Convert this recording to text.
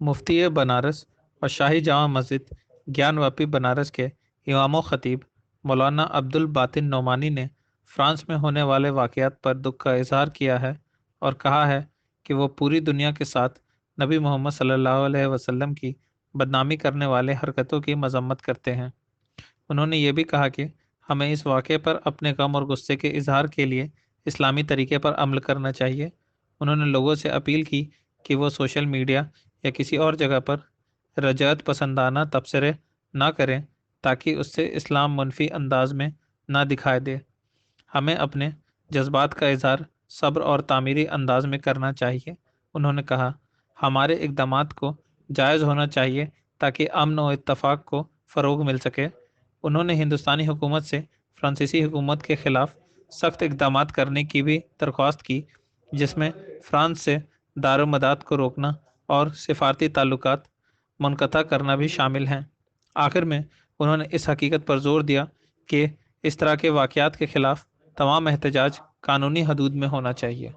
मुफ्ती बनारस और शाही जामा मस्जिद ज्ञानवापी बनारस के इमाम खतीब मौलाना अब्दुल बातिन नोमानी ने फ्रांस में होने वाले वाक़यात पर दुख का इजहार किया है और कहा है कि वो पूरी दुनिया के साथ नबी मोहम्मद सल्लल्लाहु अलैहि वसल्लम की बदनामी करने वाले हरकतों की मजम्मत करते हैं। उन्होंने ये भी कहा कि हमें इस वाक़े पर अपने गम और गुस्से के इजहार के लिए इस्लामी तरीके पर अमल करना चाहिए। उन्होंने लोगों से अपील की कि वो सोशल मीडिया या किसी और जगह पर रजत पसंदाना तबसरे ना करें ताकि उससे इस्लाम मनफी अंदाज में ना दिखाई दे। हमें अपने जज्बात का इजहार, सब्र और तामीरी अंदाज में करना चाहिए, उन्होंने कहा। हमारे इकदाम को जायज़ होना चाहिए ताकि अमन व इतफाक़ को फ़रोग मिल सके। उन्होंने हिंदुस्तानी हुकूमत से फ्रांसीसी हुकूमत के ख़िलाफ़ सख्त इकदाम करने की भी दरख्वास्त की, जिसमें फ़्रांस से दारोमदाद को रोकना और सिफारती ताल्लुक मनकता करना भी शामिल हैं। आखिर में उन्होंने इस हकीकत पर ज़ोर दिया कि इस तरह के वाक़ के ख़िलाफ़ तमाम एहतजाज कानूनी हदूद में होना चाहिए।